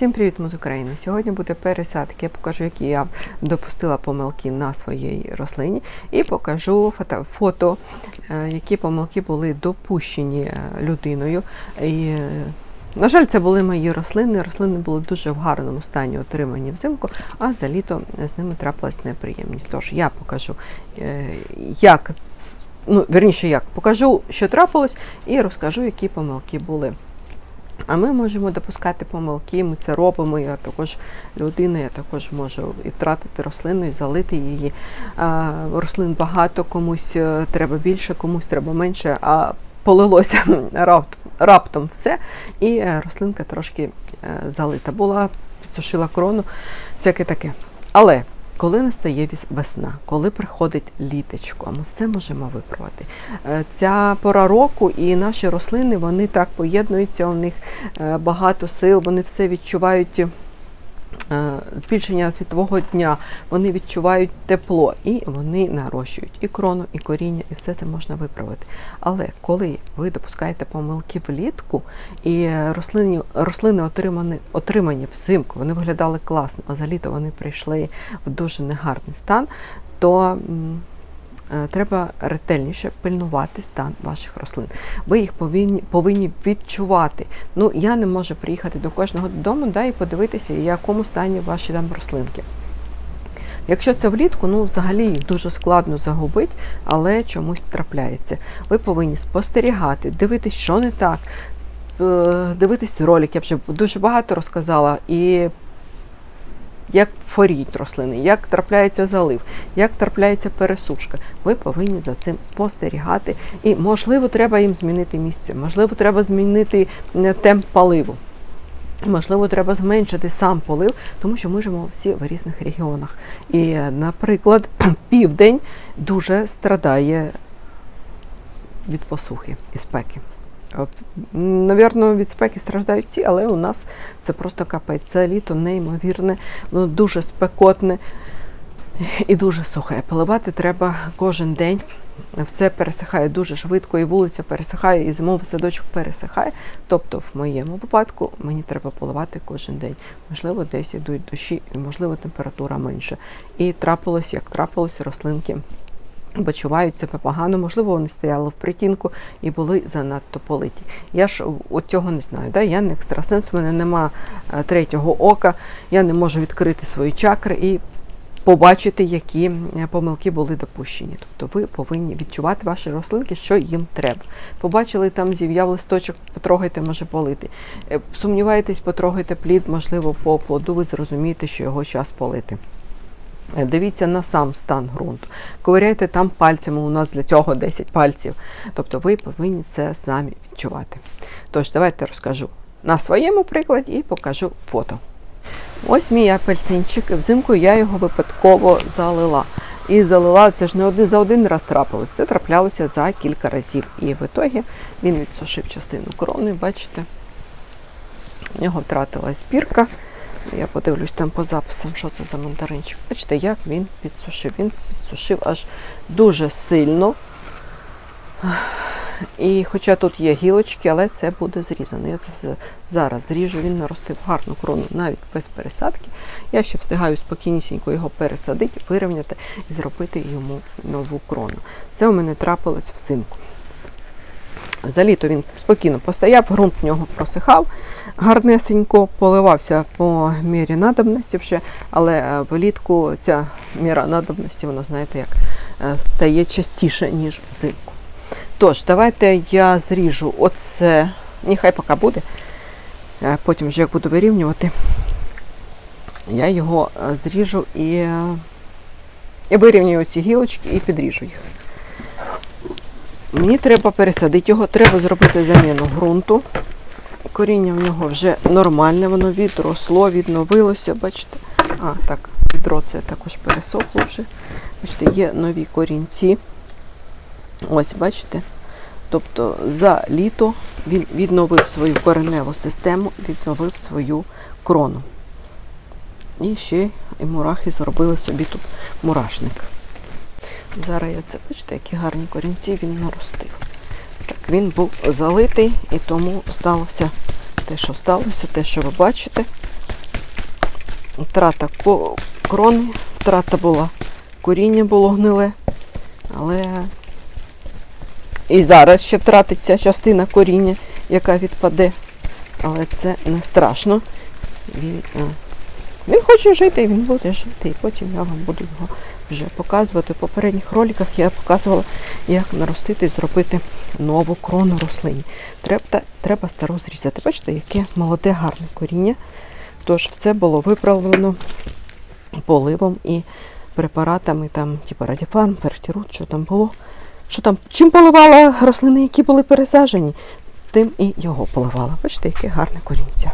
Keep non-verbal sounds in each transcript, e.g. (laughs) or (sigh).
Всім привіт, з України. Сьогодні буде пересадки. Я покажу, які я допустила помилки на своїй рослині, і покажу фото, фото е, які помилки були допущені е, людиною. І, на жаль, це були мої рослини. Рослини були дуже в гарному стані отримані взимку, а за літо з ними трапилась неприємність. Тож я покажу, е, як ну, верніше, як покажу, що трапилось, і розкажу, які помилки були. А ми можемо допускати помилки, ми це робимо. Я також людина, я також можу і втратити рослину, і залити її. А, рослин багато, комусь е, треба більше, комусь треба менше, а полилося (laughs) рап- раптом все, і е, рослинка трошки е, залита була, підсушила крону, всяке таке. Але коли настає весна, коли приходить літочко, ми все можемо виправити. Е, Ця пора року і наші рослини вони так поєднуються, у них е, багато сил, вони все відчувають. Е, Збільшення світового дня, вони відчувають тепло і вони нарощують і крону, і коріння, і все це можна виправити. Але коли ви допускаєте помилки влітку, і рослини, рослини отримані, отримані взимку, вони виглядали класно, а за літо вони прийшли в дуже негарний стан, то треба ретельніше пильнувати стан ваших рослин. Ви їх повинні, повинні відчувати. Ну, я не можу приїхати до кожного додому да, і подивитися, в якому стані ваші там рослинки. Якщо це влітку, ну взагалі їх дуже складно загубити, але чомусь трапляється. Ви повинні спостерігати, дивитись, що не так, е, дивитись ролик. Я вже дуже багато розказала. І як форіють рослини, як трапляється залив, як трапляється пересушка. Ви повинні за цим спостерігати. І, можливо, треба їм змінити місце, можливо, треба змінити темп поливу. Можливо, треба зменшити сам полив, тому що ми живемо всі в різних регіонах. І, наприклад, (clears throat) південь дуже страдає від посухи і спеки. От, Навірно, від спеки страждають всі, але у нас це просто капець. Це літо неймовірне, дуже спекотне і дуже сухе. Поливати треба кожен день. Все пересихає дуже швидко, і вулиця пересихає, і зимовий садочок пересихає. Тобто, в моєму випадку мені треба поливати кожен день. Можливо, десь йдуть дощі, можливо, температура менша. І трапилось, як трапилось, рослинки почувають себе погано, можливо, вони стояли в притінку і були занадто политі. Я ж от цього не знаю. Да? Я не екстрасенс, у мене нема е, третього ока, я не можу відкрити свої чакри і побачити, які помилки були допущені. Тобто ви повинні відчувати ваші рослинки, що їм треба. Побачили, там зів'яв листочок, потрогайте, може полити. Е, Сумніваєтесь, потрогайте плід, можливо, по плоду ви зрозумієте, що його час полити. Е, Дивіться на сам стан ґрунту. Ковиряйте там пальцями, у нас для цього 10 пальців. Тобто ви повинні це самі відчувати. Тож, давайте розкажу на своєму прикладі і покажу фото. Ось мій апельсинчик. Взимку я його випадково залила. І залила це ж не один за один раз трапилось. Це траплялося за кілька разів. І в ітогі він відсушив частину крони, бачите. У нього втратилась збірка. Я подивлюсь там по записам, що це за мандаринчик. Бачите, як він підсушив. Він підсушив аж дуже сильно. І хоча тут є гілочки, але це буде зрізано. Я це все зараз зріжу, він наростив гарну крону навіть без пересадки. Я ще встигаю спокійнісінько його пересадити, вирівняти і зробити йому нову крону. Це у мене трапилось взимку. За літо він спокійно постояв, ґрунт в нього просихав, гарнесенько поливався по мірі надобності вже, але е, влітку ця міра надобності, воно, знаєте, як е, стає частіше, ніж взимку. Тож, давайте я зріжу оце, нехай поки буде, е, потім вже як буду вирівнювати, я його зріжу і, і вирівнюю ці гілочки і підріжу їх. Мені треба пересадити його, треба зробити заміну ґрунту. Коріння в нього вже нормальне, воно відросло, відновилося, бачите. А, так, відро це також пересохло вже. Бачите, є нові корінці. Ось, бачите. Тобто за літо він відновив свою кореневу систему, відновив свою крону. І ще і мурахи зробили собі тут мурашник. Зараз я це бачите, які гарні корінці він наростив. Так, він був залитий і тому сталося те, що сталося, те, що ви бачите. втрата крони, втрата була, коріння було гниле, але і зараз ще втратиться частина коріння, яка відпаде. Але це не страшно. Він, е, він хоче жити, він буде жити. І потім я вам буду його вже показувати. В попередніх роликах я показувала, як наростити і зробити нову крону рослині. Треба, треба стару зрізати. Бачите, яке молоде, гарне коріння. Тож все було виправлено поливом і препаратами, там, типу радіфан, пертірут, що там було. Що там, чим поливала рослини, які були пересаджені, тим і його поливала. Бачите, яке гарне корінця.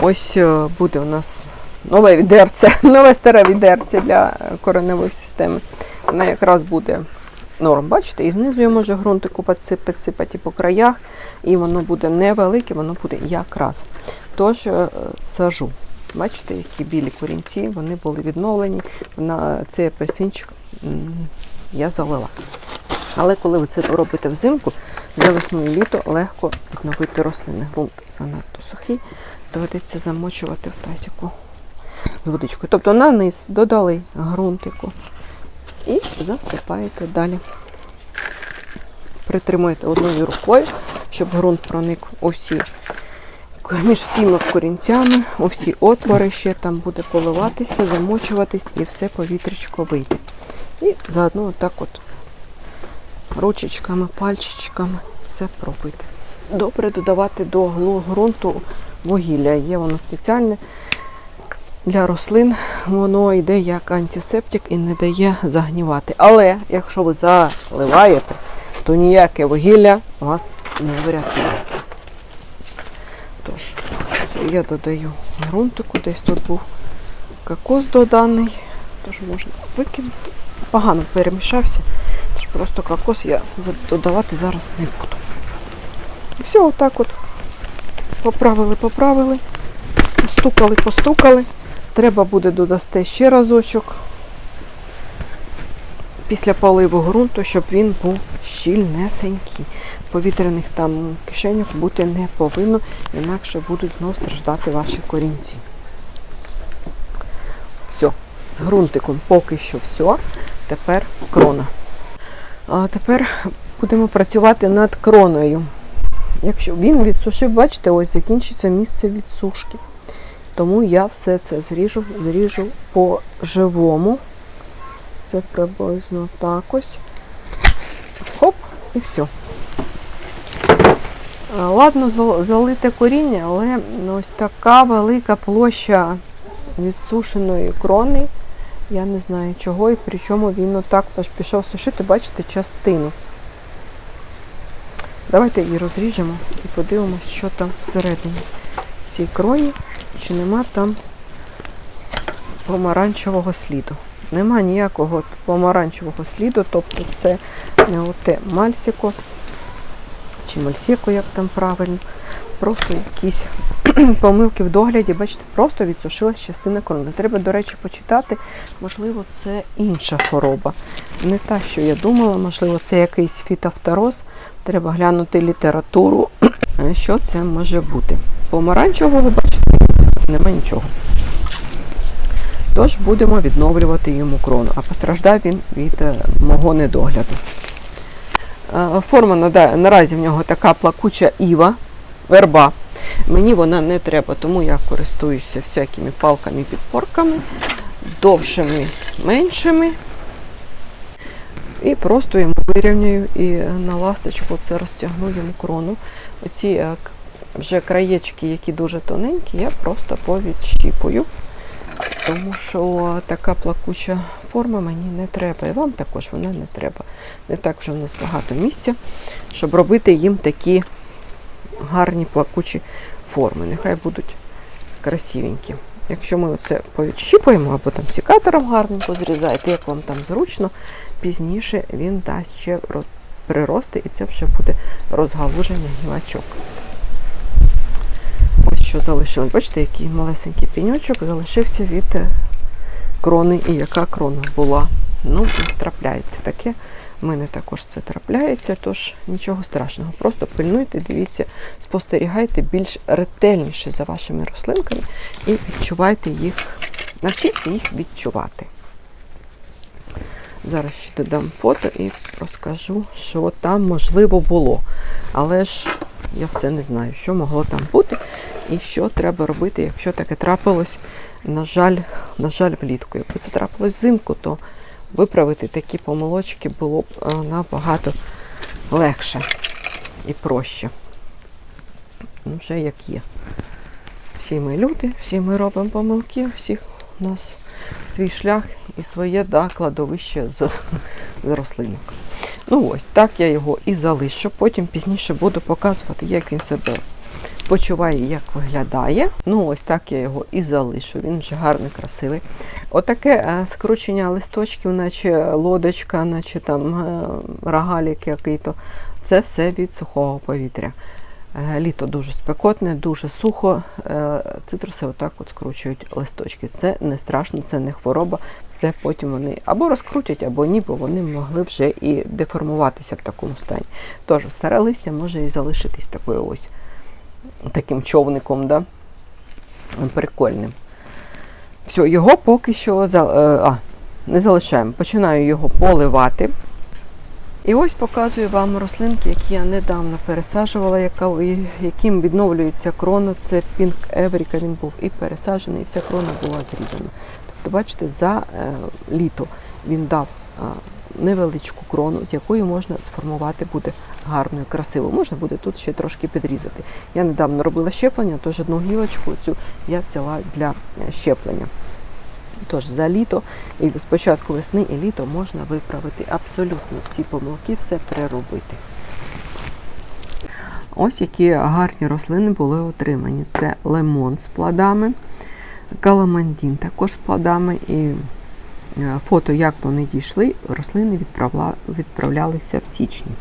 Ось е, буде у нас нове відерце, (laughs) нове старе відерце для кореневої системи. Вона якраз буде норм, бачите, і знизу я може ґрунтику підсипати, по краях, і воно буде невелике, воно буде якраз. Тож е, сажу. Бачите, які білі корінці, вони були відновлені. Вона, цей апельсинчик я залила. Але коли ви це робите взимку, для весну і літо легко відновити рослини. Ґрунт занадто сухий, доведеться замочувати в тазіку з водичкою. Тобто на низ додали ґрунтику і засипаєте далі. Притримуєте одною рукою, щоб ґрунт проник у всі між всіма корінцями, у всі отвори ще там буде поливатися, замочуватись і все повітрячко вийде. І заодно отак от ручечками, пальчичками все пробити. Добре додавати до ґрунту вугілля. Є воно спеціальне для рослин, воно йде як антисептик і не дає загнівати. Але якщо ви заливаєте, то ніяке вугілля вас не врятує. Тож, я додаю ґрунтику, десь тут був кокос доданий, тож можна викинути. Погано перемішався, тож просто кокос я додавати зараз не буду. І все, отак от поправили, поправили, постукали, постукали. Треба буде додасти ще разочок після поливу ґрунту, щоб він був щільнесенький. Повітряних там кишеньок бути не повинно, інакше будуть знов страждати ваші корінці. Все, з ґрунтиком поки що все. Тепер крона. А тепер будемо працювати над кроною. Якщо він відсушив, бачите, ось закінчиться місце відсушки. Тому я все це зріжу, зріжу по живому. Це приблизно так ось. Хоп, і все. Ладно, залите коріння, але ось така велика площа відсушеної крони. Я не знаю чого і при чому він отак пішов сушити, бачите, частину. Давайте її розріжемо і подивимося, що там всередині цій кроні, чи нема там помаранчевого сліду. Нема ніякого помаранчевого сліду, тобто це не оте мальсико чи мальсіко, як там правильно. Просто якісь (clears throat) помилки в догляді, бачите, просто відсушилась частина крони. Треба, до речі, почитати, можливо, це інша хвороба. Не та, що я думала, можливо, це якийсь фітофтороз. Треба глянути літературу, (clears throat) що це може бути. Помаранчевого, бачите, нема нічого. Тож будемо відновлювати йому крону, а постраждав він від е, мого недогляду. Е, Форма наразі в нього така плакуча іва, верба. Мені вона не треба, тому я користуюся всякими палками підпорками, довшими, меншими. І просто йому вирівняю і на ласточку це розтягну йому крону. Оці е, вже краєчки, які дуже тоненькі, я просто повідщіпую. Тому що така плакуча форма мені не треба. І вам також вона не треба. Не так вже в нас багато місця, щоб робити їм такі гарні плакучі форми. Нехай будуть красивенькі. Якщо ми оце повідщіпуємо або там секатором гарненько зрізаєте, як вам там зручно, пізніше він дасть ще прирости і це вже буде розгалужений гілачок. Що залишилось. Бачите, який малесенький піньочок залишився від е, крони і яка крона була. Ну, трапляється таке. У мене також це трапляється, тож нічого страшного. Просто пильнуйте, дивіться, спостерігайте більш ретельніше за вашими рослинками і відчувайте їх, навчіться їх відчувати. Зараз ще додам фото і розкажу, що там можливо було. Але ж я все не знаю, що могло там бути і що треба робити, якщо таке трапилось, на жаль, на жаль, влітку. Якби це трапилось взимку, то виправити такі помилочки було б е, набагато легше і проще. Ну, вже як є. Всі ми люди, всі ми робимо помилки, всіх у нас свій шлях і своє да, кладовище з, з рослинок. Ну ось, так я його і залишу. Потім пізніше буду показувати, як він себе почуває, як виглядає. Ну ось так я його і залишу. Він вже гарний, красивий. Отаке е, скручення листочків, наче лодочка, наче там е, рогалік який-то. Це все від сухого повітря. Е, Літо дуже спекотне, дуже сухо. Цитруси отак от скручують листочки. Це не страшно, це не хвороба. Все потім вони або розкрутять, або ні, бо вони могли вже і деформуватися в такому стані. Тож старе листя може і залишитись такою ось таким човником, да? прикольним. Все, його поки що е, а, не залишаємо. Починаю його поливати. І ось показую вам рослинки, які я недавно пересаджувала, яка, яким відновлюється крона. Це Pink Евріка, він був і пересаджений, і вся крона була зрізана. Тобто, бачите, за е, літо він дав е, невеличку крону, з якою можна сформувати буде гарною, красивою. Можна буде тут ще трошки підрізати. Я недавно робила щеплення, тож одну гілочку цю я взяла для е, щеплення. Тож за літо і спочатку весни і літо можна виправити абсолютно всі помилки, все переробити. Ось які гарні рослини були отримані. Це лимон з плодами, каламандін також з плодами. І фото, як вони дійшли, рослини відправля- відправлялися в січні.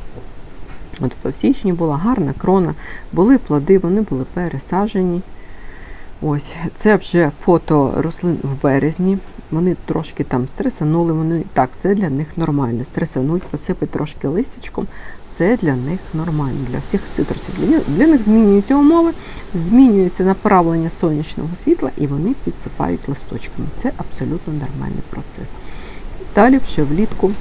От в січні була гарна крона, були плоди, вони були пересаджені. Ось, це вже фото рослин в березні. Вони трошки там стресанули, вони так, це для них нормально. Стресануть, посипать трошки листячком. Це для них нормально, для всіх цитрусів. Для, для них змінюються умови, змінюється направлення сонячного світла і вони підсипають листочками. Це абсолютно нормальний процес. Далі вже влітку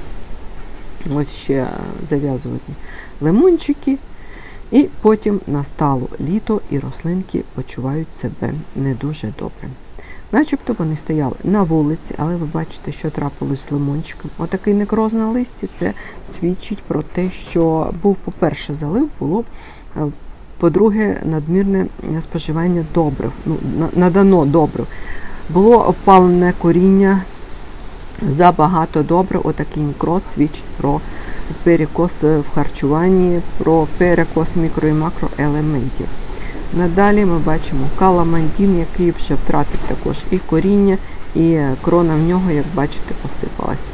ось ще зав'язувати лимончики. І потім настало літо, і рослинки почувають себе не дуже добре. Начебто вони стояли на вулиці, але ви бачите, що трапилось з лимончиком. Отакий некроз на листі це свідчить про те, що був, по-перше, залив, було, е, по-друге, надмірне споживання добрив, ну, надано добрив. Було опалене коріння забагато добрив. Отакий некроз свідчить про перекос в харчуванні, про перекос мікро і макроелементів. Надалі ми бачимо каламандін, який вже втратив також і коріння, і крона в нього, як бачите, посипалась.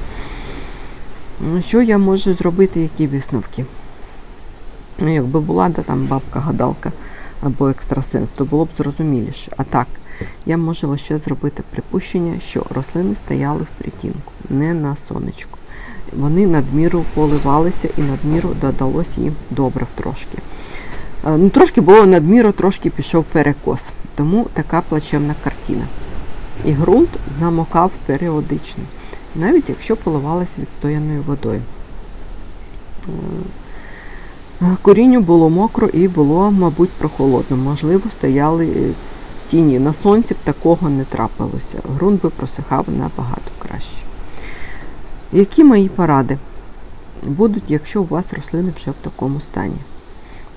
Ну, Що я можу зробити, які висновки? Ну, Якби була да, там бабка-гадалка або екстрасенс, то було б зрозуміліше. А так, я можу лише зробити припущення, що рослини стояли в притінку, не на сонечку. Вони надміру поливалися і надміру додалось їм добрив трошки. Е, Ну, трошки було надміру, трошки пішов перекос. Тому така плачевна картина. І ґрунт замокав періодично, навіть якщо поливалися відстояною водою. Е, Корінню було мокро і було, мабуть, прохолодно. Можливо, стояли в тіні. На сонці б такого не трапилося. Ґрунт би просихав набагато краще. Які мої поради будуть, якщо у вас рослини вже в такому стані?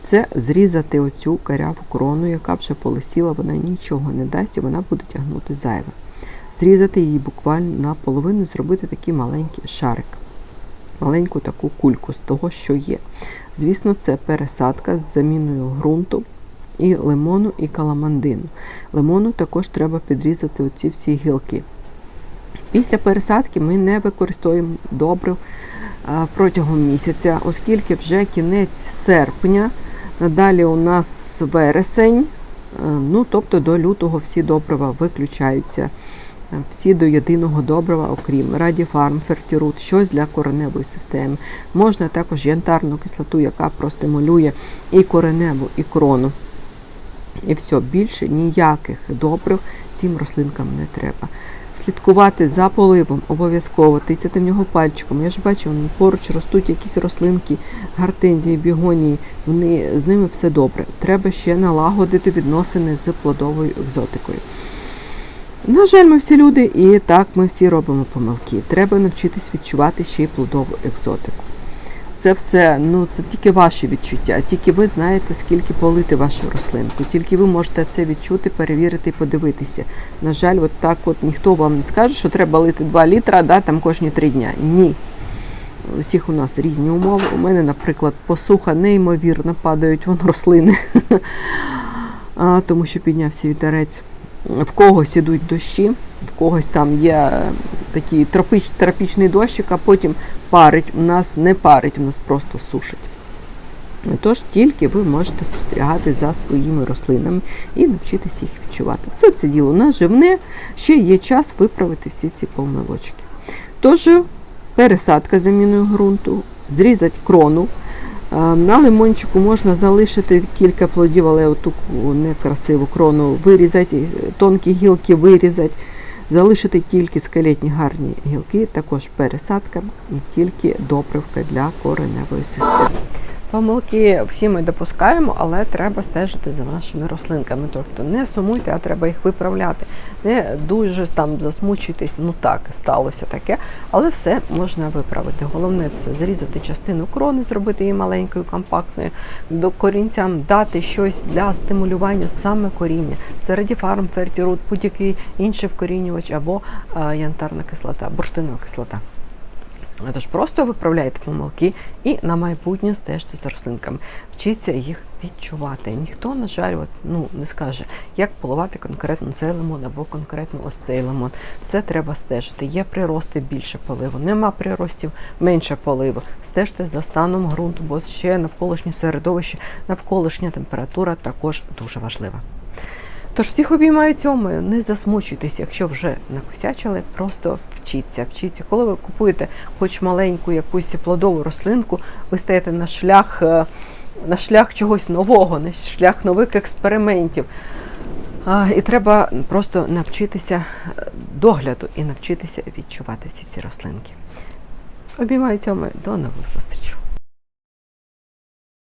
Це зрізати оцю каряву крону, яка вже полисіла, вона нічого не дасть і вона буде тягнути зайве. Зрізати її буквально наполовину, зробити такий маленький шарик, маленьку таку кульку з того, що є. Звісно, це пересадка з заміною ґрунту і лимону, і каламандину. Лимону також треба підрізати оці всі гілки. Після пересадки ми не використовуємо добрив протягом місяця, оскільки вже кінець серпня, надалі у нас вересень, е, ну тобто до лютого всі добрива виключаються е, всі до єдиного добрива, окрім радіфарм, фертірут, щось для кореневої системи. Можна також янтарну кислоту, яка простимулює і кореневу, і крону. І все, більше ніяких добрив цим рослинкам не треба. Слідкувати за поливом обов'язково, тицяти в нього пальчиком. Я ж бачу, поруч ростуть якісь рослинки, гартензії, бігонії, вони, з ними все добре. Треба ще налагодити відносини з плодовою екзотикою. На жаль, ми всі люди, і так ми всі робимо помилки. Треба навчитись відчувати ще й плодову екзотику. Це все, ну це тільки ваші відчуття, тільки ви знаєте, скільки полити вашу рослинку, тільки ви можете це відчути, перевірити і подивитися. На жаль, от так от ніхто вам не скаже, що треба лити 2 літра, да, там кожні 3 дня. Ні. У всіх у нас різні умови. У мене, наприклад, посуха неймовірно падають вон рослини, (laughs) тому що піднявся вітерець. В когось ідуть дощі, в когось там є такий тропіч, тропічний дощик, а потім парить. У нас не парить, у нас просто сушить. Тож тільки ви можете спостерігати за своїми рослинами і навчитися їх відчувати. Все це діло наживне, ще є час виправити всі ці помилочки. Тож, пересадка заміною ґрунту, зрізати крону. На лимончику можна залишити кілька плодів, але оту некрасиву крону вирізати, тонкі гілки вирізати, залишити тільки скелетні гарні гілки, також пересадка і тільки допривка для кореневої системи. Помилки всі ми допускаємо, але треба стежити за нашими рослинками. Тобто не сумуйте, а треба їх виправляти. Не дуже там засмучуйтесь, ну так, сталося таке, але все можна виправити. Головне це зрізати частину крони, зробити її маленькою, компактною, до корінцям дати щось для стимулювання саме коріння. Це радіфарм, фертірут, будь-який інший вкорінювач або янтарна кислота, бурштинова кислота. Тож просто виправляйте помилки і на майбутнє стежте за рослинками. Вчіться їх відчувати. Ніхто, на жаль, от, ну, не скаже, як поливати конкретно цей лимон або конкретно ось цей лимон. Все треба стежити. Є прирости більше поливу, нема приростів менше поливу. Стежте за станом ґрунту, бо ще навколишнє середовище, навколишня температура також дуже важлива. Тож всіх обіймаю цьому, не засмучуйтесь, якщо вже накосячили, просто вчіться, вчіться. Коли ви купуєте хоч маленьку якусь плодову рослинку, ви стаєте на шлях, е, на шлях чогось нового, на шлях нових експериментів. І треба просто навчитися е, догляду і навчитися відчувати всі ці рослинки. Обіймаю цьому, до нових зустрічей.